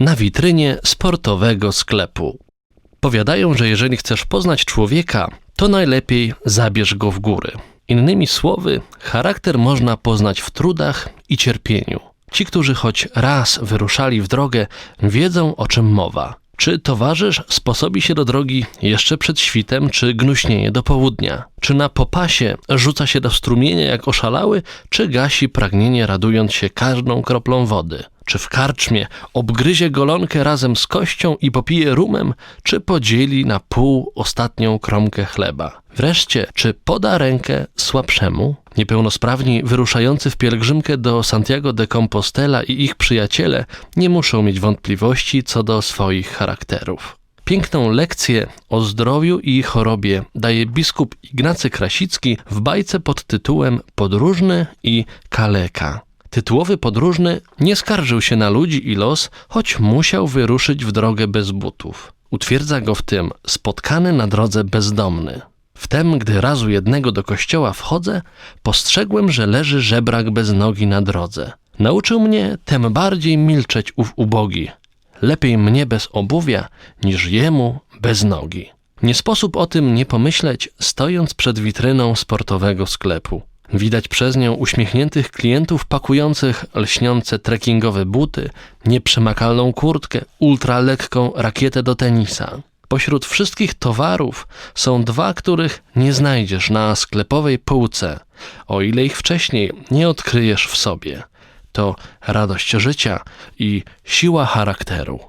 na witrynie sportowego sklepu. Powiadają, że jeżeli chcesz poznać człowieka, to najlepiej zabierz go w góry. Innymi słowy, charakter można poznać w trudach i cierpieniu. Ci, którzy choć raz wyruszali w drogę, wiedzą o czym mowa. Czy towarzysz sposobi się do drogi jeszcze przed świtem, czy gnuśnieje do południa? Czy na popasie rzuca się do strumienia jak oszalały, czy gasi pragnienie radując się każdą kroplą wody? Czy w karczmie obgryzie golonkę razem z kością i popije rumem, czy podzieli na pół ostatnią kromkę chleba? Wreszcie, czy poda rękę słabszemu? Niepełnosprawni wyruszający w pielgrzymkę do Santiago de Compostela i ich przyjaciele nie muszą mieć wątpliwości co do swoich charakterów. Piękną lekcję o zdrowiu i chorobie daje biskup Ignacy Krasicki w bajce pod tytułem Podróżny i kaleka. Tytułowy podróżny nie skarżył się na ludzi i los, choć musiał wyruszyć w drogę bez butów. Utwierdza go w tym spotkany na drodze bezdomny. Wtem, gdy razu jednego do kościoła wchodzę, postrzegłem, że leży żebrak bez nogi na drodze. Nauczył mnie tem bardziej milczeć ów ubogi. Lepiej mnie bez obuwia, niż jemu bez nogi. Nie sposób o tym nie pomyśleć, stojąc przed witryną sportowego sklepu. Widać przez nią uśmiechniętych klientów pakujących lśniące trekkingowe buty, nieprzemakalną kurtkę, ultralekką rakietę do tenisa. Pośród wszystkich towarów są dwa, których nie znajdziesz na sklepowej półce, o ile ich wcześniej nie odkryjesz w sobie. To radość życia i siła charakteru.